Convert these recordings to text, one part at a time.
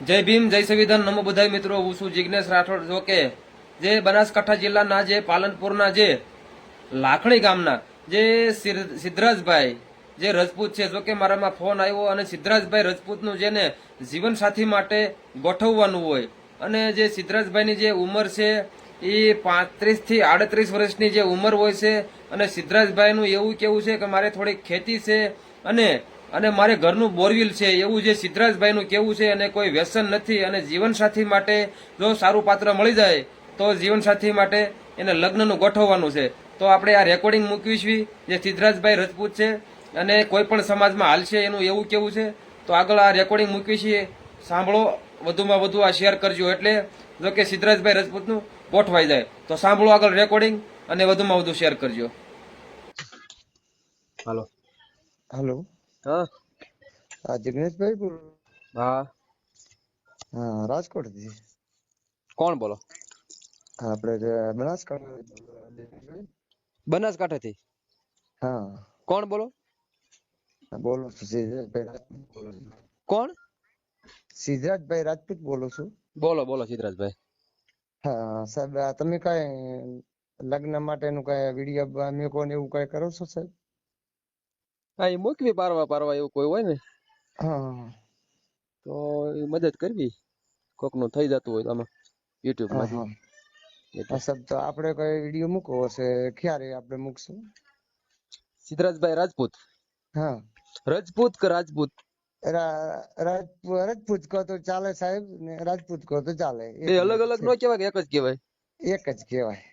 જય ભીમ, જય સંવિધાન, નમો બધાય મિત્રો, હું છું જિજ્ઞેશ રાઠોડ. જો કે જે બનાસકાંઠા જિલ્લાના જે પાલનપુરના જે લાખણી ગામના જે સિદ્ધરાજભાઈ, જે રજપૂત છે, જો કે મારામાં ફોન આવ્યો અને સિદ્ધરાજભાઈ રજપૂતનું જેને જીવનસાથી માટે ગોઠવવાનું હોય અને જે સિદ્ધરાજભાઈની જે ઉંમર છે એ પાંત્રીસથી આડત્રીસ વર્ષની જે ઉંમર હોય છે અને સિદ્ધરાજભાઈનું એવું કેવું છે કે મારે થોડીક ખેતી છે અને અને મારે ઘરનું બોરવિલ છે એવું જે સિદ્ધરાજભાઈનું કેવું છે અને કોઈ વ્યસન નથી અને જીવનસાથી માટે જો સારું પાત્ર મળી જાય તો જીવનસાથી માટે એને લગ્નનું ગોઠવવાનું છે. તો આપણે આ રેકોર્ડિંગ મૂકવી છે જે સિદ્ધરાજભાઈ રજપૂત છે અને કોઈ પણ સમાજમાં હાલશે એનું એવું કેવું છે તો આગળ આ રેકોર્ડિંગ મૂકવી છીએ સાંભળો વધુમાં વધુ આ શેર કરજો એટલે જો કે સિદ્ધરાજભાઈ રજપૂતનું ગોઠવાઈ જાય. તો સાંભળો આગળ રેકોર્ડિંગ અને વધુમાં વધુ શેર કરજો. હાલો હેલો હા. હા જિગ્નેશભાઈ બોલો. હા. હા રાજકોટથી કોણ બોલો? આપણે બનાસકાંઠા બનાસકાંઠા થી હા. કોણ બોલો? બોલો છું રાજપૂત બોલું છું. કોણ? સિદ્ધરાજભાઈ રાજપૂત બોલું છું. બોલો બોલો સિદ્ધરાજભાઈ. હા સાહેબ તમે કઈ લગ્ન માટેનું કઈ વીડિયો મેકો ને એવું કઈ કરો છો સાહેબ? હા એ મૂકવી પારવા પારવા એવું કોઈ હોય ને હા. તો એ મદદ કરવી. કોકનું થઈ જતું હોય તો આમાં યુટ્યુબમાં તો આપણે કઈ વીડિયો મૂકવો હશે? ક્યારે આપણે મૂકશું? સિદ્ધરાજભાઈ રાજપૂત. હા. રજપૂત કે રાજપૂત? રાજપૂત રાજપૂત કહો તો ચાલે સાહેબ ને રાજપૂત કહો તો ચાલે. એ અલગ અલગ નો કહેવાય એક જ કહેવાય? એક જ કહેવાય.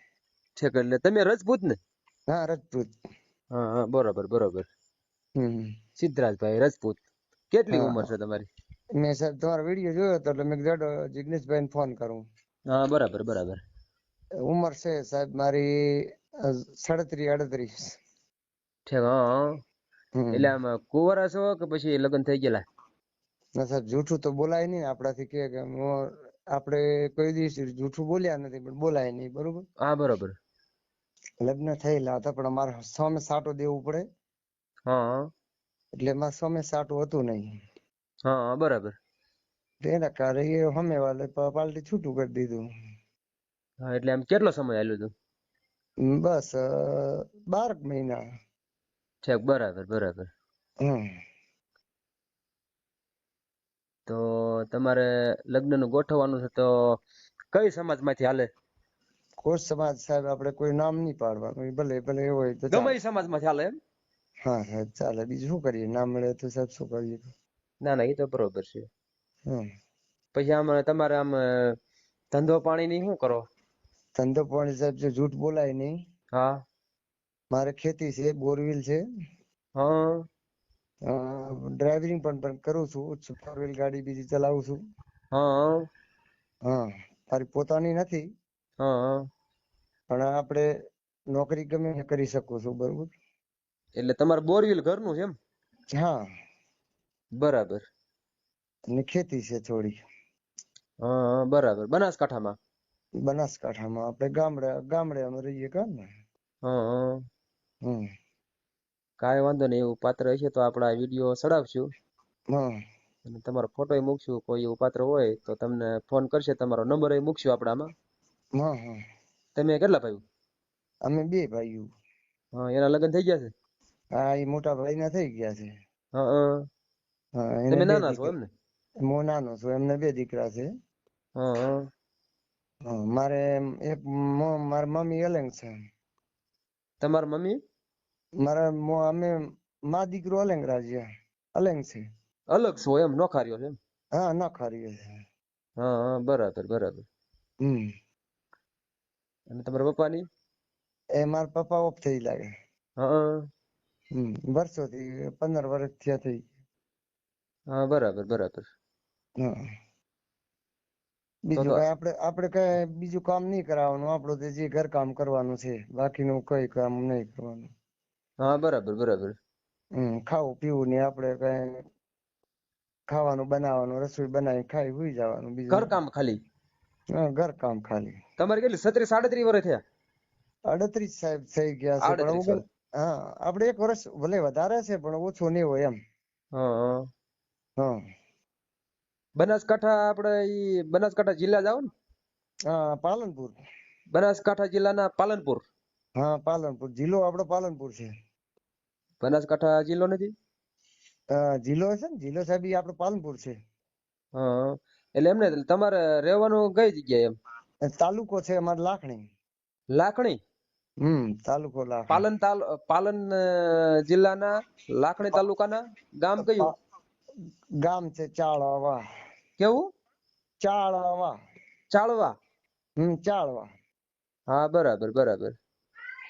ઠીક એટલે તમે રજપૂત ને હા રાજપૂત. હા હા બરોબર બરોબર. સિદ્ધરાજભાઈ રાજપૂત. કેટલી. ઉંમર છે તમારી? મેં સાહેબ તમારો વીડિયો જોયો હતો એટલે મેં કીધું જિગ્નેશભાઈ ને ફોન કરું. હા બરાબર બરાબર. ઉંમર છે સાહેબ મારી સાડત્રીસ આડત્રીસ. એટલે આમ કુંવરા છો કે પછી લગ્ન થઈ ગયેલા? ના સાહેબ જૂઠું તો બોલાય નહીં આપણાથી કે આપણે કોઈ દિવસ જૂઠું બોલ્યા નથી પણ બોલાય નહીં બરોબર? હા બરોબર. લગ્ન થયેલા હતા પણ અમારે સામે સાટો દેવું પડે. હા. એટલે એમાં સમય સાટું હતું નહીં. હા બરાબર. તેના કારણે એ હમે વાલે પાલટી છૂટું કરી દીધું. હા એટલે આમ કેટલો સમય હાલ્યો હતું બસ બાર મહિના. ઠેક બરાબર બરાબર. તો તમારે લગ્નનું ગોઠવવાનું છે તો કઈ સમાજમાંથી હાલે? કોઈ સમાજ સાહેબ આપણે કોઈ નામ નહીં પાડવાનું. ભલે ભલે એવું હોય તો ગમે સમાજમાંથી હાલે એમ? હા હા ચાલે. બીજું શું કરીએ? ના મળે તો સાહેબ શું કરીએ? ના ના એ તો બરોબર છે. હમ. પછી આમ તમારે આમ ધંધો પાણી ની શું કરો? ધંધો પાણી સાહેબ જો જૂઠ બોલાય નહીં. હા. મારે ખેતી છે બોરવેલ છે. હા. ડ્રાઇવિંગ પણ પણ કરું છું. ફોર વ્હીલ ગાડી બીજી ચલાવું છું. હા. હા મારી પોતાની નથી. હા. પણ આપણે નોકરી ગમે કરી શકું છું બરોબર? એટલે તમારે બોરવેલ ઘરનું છે એમ? હા. બરાબર. ને ખેતી છે થોડી. હા બરાબર. બનાસકાંઠામાં? બનાસકાંઠામાં. આપણે ગામડે ગામડે અમે રહીએ કાં ને? હા હમ. કાંઈ વાંધો નહીં એવું પાત્ર હશે તો આપણા વીડિયો ચડાવશું હા. અને તમારો ફોટો મૂકશું. કોઈ એવું પાત્ર હોય તો તમને ફોન કરશે. તમારો નંબર એ મૂકશું આપણામાં. હા હા. તમે કેટલા ભાઈ અમે બે ભાઈઓ. હા એના લગ્ન થઈ ગયા છે? હા એ મોટા ભાઈ ના થઈ ગયા છે. હા હા. હા તમે નાના છો એમ ને હું નાનો છું એમને બે દીકરા છે. હા મારે એક મારા મમ્મી અલંગ છે. તમારા મમ્મી? મારા અમે મા દીકરો અલંગ રાજ્ય અલંગ છે. અલગ છો એમ નોખાર્યો છે એમ? હા નોખાર્યો છે. હા હા બરાબર બરાબર. હમ. અને તમારા પપ્પાની? એ મારા પપ્પા ઓફ થઈ લાગે. હા. વર્ષોથી પંદર વર્ષ થયા થઈ. હા બરાબર બરાબર. બીજું કઈ આપણે આપણે કઈ બીજું કામ નહીં કરાવવાનું. આપણું તો જે ઘર કામ કરવાનું છે બાકીનું કઈ કામ નહીં કરવાનું. હા બરાબર બરાબર. હમ ખાવું પીવું ને આપણે કઈ ખાવાનું બનાવવાનું રસોઈ બનાવી ખાઈ હુઈ જવાનું બીજું. ઘર કામ ખાલી? હા, ઘર કામ ખાલી. તમારે કેટલી? સત્રીસ સાડત્રીસ વર્ષ થયા? અડત્રીસ સાહેબ થઈ ગયા છે પણ 38 ઓગણ હા આપણે એક વર્ષ ભલે વધારે છે પણ ઓછું નહીં હોય એમ. હા. હા. બનાસકાંઠા આપણે ઈ બનાસકાંઠા જિલ્લા જાવ ને? હા પાલનપુર. બનાસકાંઠા જિલ્લાના પાલનપુર. હા પાલનપુર. જિલ્લો આપણો પાલનપુર છે. બનાસકાંઠા જિલ્લો નથી? જિલ્લો છે ને? જિલ્લો સાહેબ આપણો પાલનપુર છે. હા એટલે એમને તમારે રહેવાનું કઈ જગ્યાએ એમ? તાલુકો છે અમારે લાખણી. લાખણી? હમ તાલુકો લાખણી પાલન તાલ પાલન જિલ્લાના લાખણી તાલુકાના ગામ કયું? ગામ છે ચાળવા. કેવું? ચાળવા. ચાળવા. હમ ચાળવા. હા બરાબર બરાબર.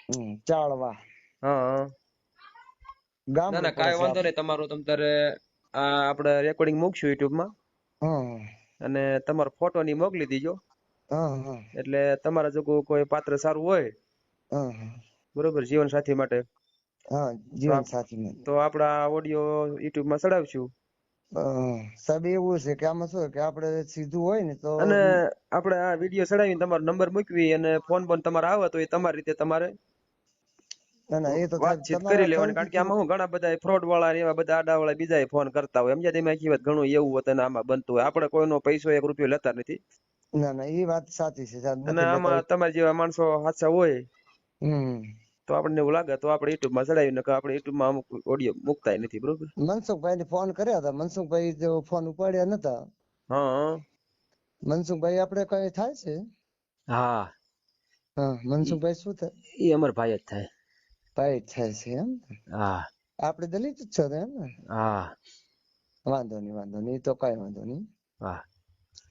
હમ ચાળવા. હા હા. ગામ ના ના કાંઈ વાંધો નહીં તમારું તમ તારે આ આપણે રેકોર્ડિંગ મૂકશું યુટ્યુબમાં હા અને તમારો ફોટો ની મોકલી દીજો. હા હા. એટલે તમારા જો કોઈ પાત્ર સારું હોય બરોબર જીવન સાથી માટે. હા જીવન સાથી તો આપડા ઓડિયો યુટ્યુબમાં ચડાવશું સાહેબ એવું છે કે આમાં શું કે આપણે સીધું હોય ને તો અને આપણે આ વીડિયો ચડાવીને તમારો નંબર મૂકવી અને ફોન બોન તમારે આવે તો એ તમારી રીતે તમારે ના ના એ તો વાતચીત તમારા કરી લેવાની. કારણ કે આમાં હું ઘણા બધા ફ્રોડ વાળા એવા બધા આડા વાળા બીજા ફોન કરતા હોય. સમજ્યા તમે? આખી વાત ઘણું એવું હોતું ને આમાં બનતું હોય. આપણે કોઈનો પૈસો એક રૂપિયો લેતા નથી. ના ના એ વાત સાચી છે અને આમાં. તમારા જેવા માણસો હાથા હોય તો આપણને એવું લાગે તો આપણે યુટ્યુબમાં ચડાવી નકર આપણે યુટ્યુબમાં અમુક ઓડિયો મુકતાય નથી બરોબર? મનસુખભાઈ ને ફોન કર્યા હતા. મનસુખભાઈ જો ફોન ઉપાડ્યા નતા. હા. મનસુખભાઈ આપણે કઈ થાય છે? હા. હા મનસુખભાઈ શું થાય? એ અમર ભાઈ જ થાય. ભાઈ જ થાય છે એમ ને? હા. આપણે દલિત જ છો તો એમ ને? હા. વાંધો નહીં વાંધો નહીં. તો કઈ વાંધો નહીં. હા.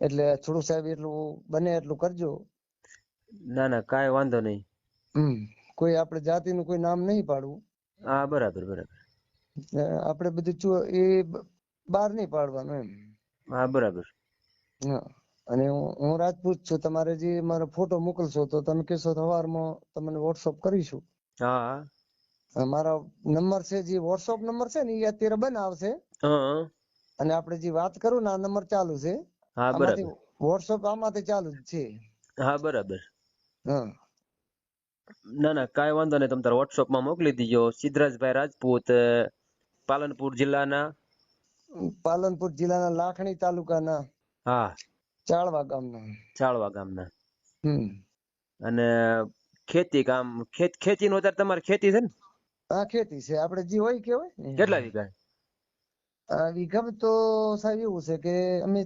એટલે થોડું સાહેબ એટલું બને એટલું કરજો. ના ના કાંઈ વાંધો નહીં. કોઈ આપણે જાતિનું કોઈ નામ નહીં પાડવું. હા બરાબર બરાબર. આપણે બધું એ બહાર નહીં પાડવાનું એમ. હા બરાબર. હા. અને હું રાજપૂત છું તમારે જે મારો ફોટો મોકલશો તો તમે કહેશો સવારમાં તમને વોટ્સઅપ કરીશું. હા. મારા નંબર છે જે વોટ્સઅપ નંબર છે ને એ અત્યારે બનાવશે. અને આપણે જે વાત કરું ને આ નંબર ચાલુ છે. હા બરાબર. વોટ્સઅપ આમાંથી ચાલુ જ છે. હા બરાબર. હા. ના ના કાંઈ વાંધો નહીં. તમે તારા વોટ્સઅપમાં માં મોકલી દીજો. સિદ્ધરાજભાઈ રાજપૂત પાલનપુર જિલ્લાના. પાલનપુર જિલ્લાના લાખણી તાલુકાના હા. ચાળવા ગામના. ચાળવા ગામના. હમ. અને ખેતી કામ ખેત ખેતીનું અત્યારે તમારે ખેતી છે ને? આ ખેતી છે. આપણે જે હોય કેવાય ને. કેટલા વીઘા? આ વીઘામાં તો સાહેબ એવું છે કે અમે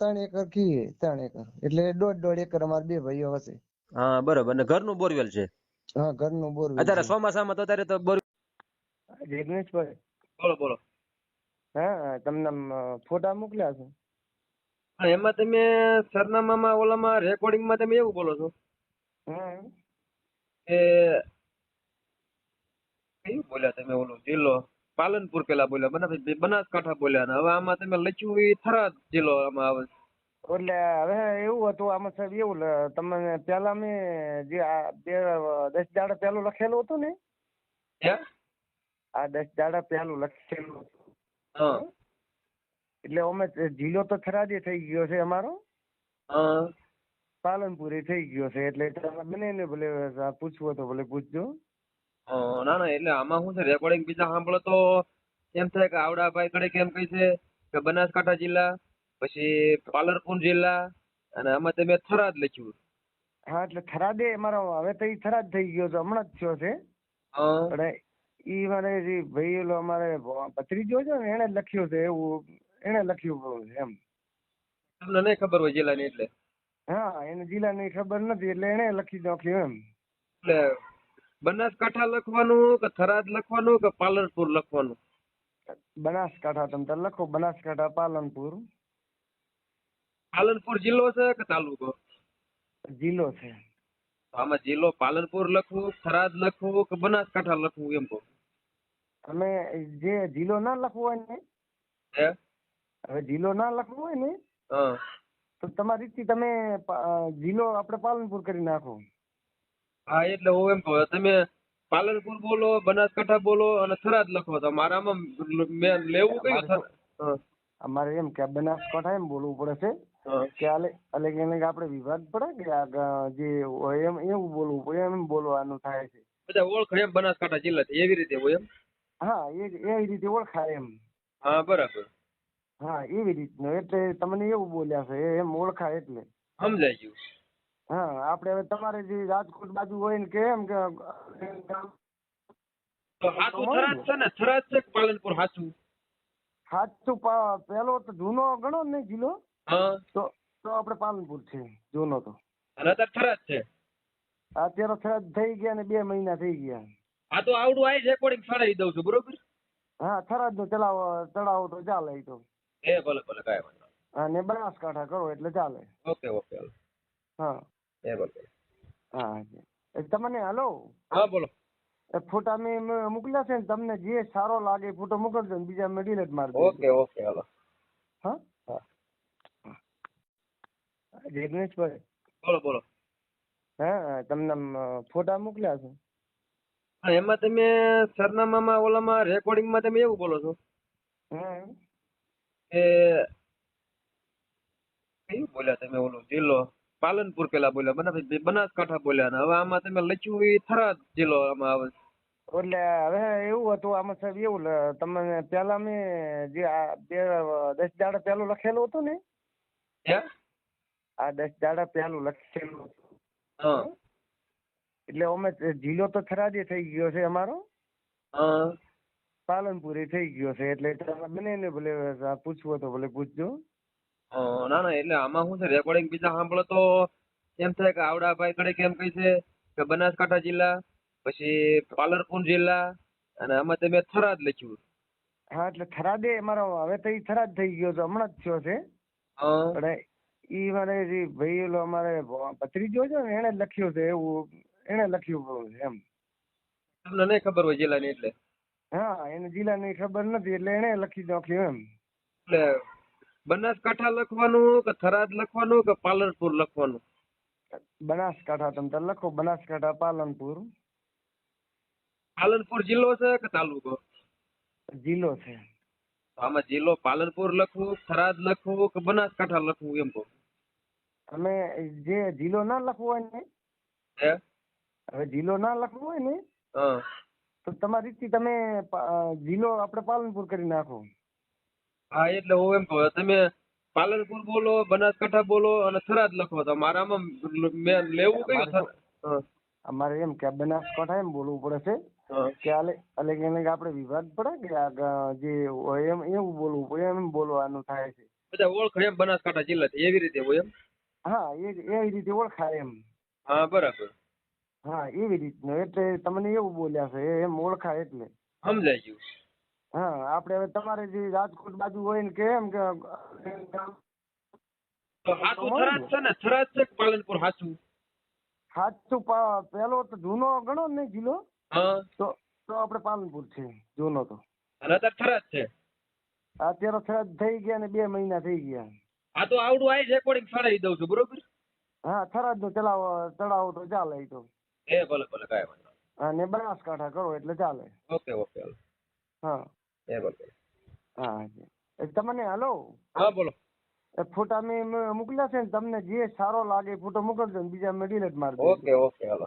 ત્રણ એકર કીએ ત્રણ એકર. એટલે દોઢ દોઢ એકર અમારે બે ભાઈઓ હશે. હા બરોબર. અને ઘરનું બોરવેલ છે? હા ઘરનું બોરવેલ અત્યારે ચોમાસામાં તો અત્યારે તો બોર જિગ્નેશભાઈ. બોલો બોલો. હા તમને ફોટા મોકલ્યા છે? હા, એમાં તમે સરનામામાં ઓલામાં રેકોર્ડિંગમાં તમે એવું બોલો છો? હમ કે કયું બોલ્યા તમે ઓલો જિલ્લો? પાલનપુર પેલા બોલ્યા બનાસ બનાસકાંઠા બોલ્યા ને. હવે આમાં તમે લખ્યું એ થરાદ જિલ્લો આમાં આવે છે. એટલે હવે એવું હતું આમાં સાહેબ એવું તમને પેલા મેં જે આ બે દસ દાડા પહેલું લખેલું હતું ને? આ દસ દાડા પહેલું લખેલું હતું. એટલે અમે જિલ્લો તો થરાદી થઈ ગયો છે અમારો. પાલનપુરી થઈ ગયો છે એટલે તમે બંનેને ભલે પૂછવું તો ભલે પૂછજો. ના ના એટલે આમાં શું છે રેકોર્ડિંગ બીજા સાંભળો તો એમ થાય કે આવડા ભાઈ કડે કેમ કઈ છે કે બનાસકાંઠા જિલ્લા પછી પાલનપુર જિલ્લા અને આમાં તમે થરાદ લખ્યું. હા એટલે થરાદે મારો હવે તો ઈ થરાદ થઈ ગયો છે હમણાં જ થયો છે. પણ ઈ મારે જે ભાઈ એલો અમારે ભત્રીજો છે ને એને લખ્યું છે એવું એને લખ્યું છે એમ. તમને નહીં ખબર હોય જિલ્લાની એટલે? હા એને જિલ્લાની ખબર નથી એટલે એને લખી નાખ્યું એમ. એટલે બનાસકાંઠા લખવાનું કે થરાદ લખવાનું કે પાલનપુર લખવાનું? બનાસકાંઠા તમે લખો બનાસકાંઠા પાલનપુર. પાલનપુર જિલ્લો છે કે તાલુકો? જિલ્લો છે. આમાં જિલ્લો પાલનપુર લખવું થરાદ લખવું કે બનાસકાંઠા લખવું એમ કહું? અમે જે જિલ્લો ના લખવો હોય ને? હવે જિલ્લો ના લખવો હોય ને? તો તમારી રીતથી તમે જિલ્લો આપણે પાલનપુર કરી નાખો. હા એટલે હું એમ કહું તમે પાલનપુર બોલો બનાસકાંઠા બોલો અને થરાદ લખો. તો મારામાં મેં લેવું કયું અમારે એમ કે બનાસકાંઠા એમ બોલવું પડે છે. કે આલે એટલે કે એને આપણે વિવાદ પડે કે આ જે હોય એમ એવું બોલવું પડે એમ બોલવાનું થાય છે. બધા ઓળખે એમ બનાસકાંઠા જિલ્લાથી એવી રીતે હોય એમ? હા એ એવી રીતે ઓળખાય એમ. હા બરાબર. હા એવી રીતનું એટલે તમને એવું બોલ્યા છે એમ ઓળખાય એટલે. સમજાઈ ગયું હા આપણે હવે તમારે જે રાજકોટ બાજુ હોય ને કે એમ કે તો થરાદ છે ને? થરાદ છે પાલનપુર હાચું સાચું પેલો તો જૂનો ગણો ને જિલ્લો? હા. તો તો આપણે પાલનપુર છે જૂનો તો. અને અત્યારે થરાદ છે. અત્યારે થરાદ થઈ ગયા ને બે મહિના થઈ ગયા. આ તો આવડું આઈ રેકોર્ડિંગ ચડાવી દઉં છું બરોબર? હા થરાદનું ચલાવો ચડાવો તો ચાલે તો. એ ભલે ભલે કાંઈ વાંધો ને બનાસકાંઠા કરો એટલે ચાલે. ઓકે ઓકે હા. એ ભલે હા તમને હાલો? હા બોલો. એ ફોટા મેં મોકલ્યા છે ને તમને જે સારો લાગે ફોટો મોકલજો ને બીજા મેં ડિલેટ મારી ઓકે ઓકે હાલો. હા. જિગ્નેશભાઈ બોલો બોલો. હા તમને ફોટા મોકલ્યા છે? હા, એમાં તમે સરનામામાં ઓલામાં રેકોર્ડિંગમાં તમે એવું બોલો છો? કે કયું બોલ્યા તમે ઓલો જિલ્લો? પાલનપુર પેલા બોલ્યા બના- બનાસકાંઠા બોલ્યા ને. હવે આમાં તમે લખ્યું એ થરાદ જિલ્લો આમાં આવે. એટલે હવે એવું હતું આમાં સાહેબ એવું તમને પેલા મેં જે આ બે દસ દાડા પેલું લખેલું હતું ને? આ દસ દાડા પહેલું લખેલું એટલે અમે જિલ્લો તો થરાદી થઈ ગયો છે અમારો. પાલનપુરી થઈ ગયો છે એટલે બને ને ભલે પૂછવું તો ભલે પૂછજો. ના ના એટલે આમાં શું છે રેકોર્ડિંગ બીજા સાંભળો તો એમ થાય કે આવડાભાઈ કડે કેમ કહી છે કે બનાસકાંઠા જિલ્લા પછી પાલનપુર જિલ્લા અને આમાં તમે થરાદ લખ્યું. હા એટલે થરાદે અમારો હવે તો થરાદ થઈ ગયો છે હમણાં જ થયો છે. પણ ઈ મારે જે ભાઈ ઓલો અમારે ભત્રીજો છે ને એને જ લખ્યું છે એવું એને લખ્યું છે એમ. તમને નહીં ખબર હોય જિલ્લાની એટલે? હા એને જિલ્લાની ખબર નથી એટલે એને લખી નાખ્યું એમ. એટલે બનાસકાંઠા લખવાનું કે થરાદ લખવાનું કે પાલનપુર લખવાનું? બનાસકાંઠા તમે લખો બનાસકાંઠા પાલનપુર. પાલનપુર જિલ્લો છે કે તાલુકો? જિલ્લો છે. આમાં જિલ્લો પાલનપુર લખવું થરાદ લખવું કે બનાસકાંઠા લખવું એમ કહું? તમે જે જિલ્લો ના લખવો હોય ને હવે જિલ્લો ના લખવો હોય ને તો તમારી રીતથી તમે જિલ્લો આપણે પાલનપુર કરી નાખો. હા એટલે હું એમ કહું તમે પાલનપુર બોલો બનાસકાંઠા બોલો અને થરાદ લખો તો મારામાં મેં લેવું કયું અમારે એમ કે બનાસકાંઠા એમ બોલવું પડે છે. કે આલે એટલે કે આપણે વિભાગ પડે કે જે એમ એવું બોલવું પડે એમ બોલવાનું થાય છે. બધા ઓળખ એમ બનાસકાંઠા જિલ્લાથી એવી રીતે હોય એમ? હા એ એવી રીતે ઓળખાય એમ. હા બરાબર. હા એવી રીતનું. એટલે તમને એવું બોલ્યા છે એમ ઓળખાય એટલે. સમજાઈ ગયું. હા આપણે હવે તમારે જે રાજકોટ બાજુ હોય ને કે તો થરાદ છે ને? થરાદ છે પાલનપુર હાચું? સાચું પા- પેલો તો જૂનો ગણો ને જિલ્લો તો તો આપણે પાલનપુર છે જૂનો તો. અને અત્યારે થરાદ છે? અત્યારે થરાદ થઈ ગયા ને બે મહિના થઈ ગયા. આ તો આવડું આઈ રેકોર્ડિંગ ચડાવી દઉં છું બરોબર? હા થરાદનું ચલાવો ચડાવો તો ચાલે તો. એ ભલે ભલે કાંઈ વાંધો. અને બનાસકાંઠા કરો એટલે ચાલે. ઓકે ઓકે હા. એ ભલે હા તમને હાલો? હા બોલો. એ ફોટા મેં મોકલ્યા છે ને તમને જે સારો લાગે ફોટો મોકલજો ને બીજા મેં ડિલેટ મારી દઉં ઓકે ઓકે હાલો.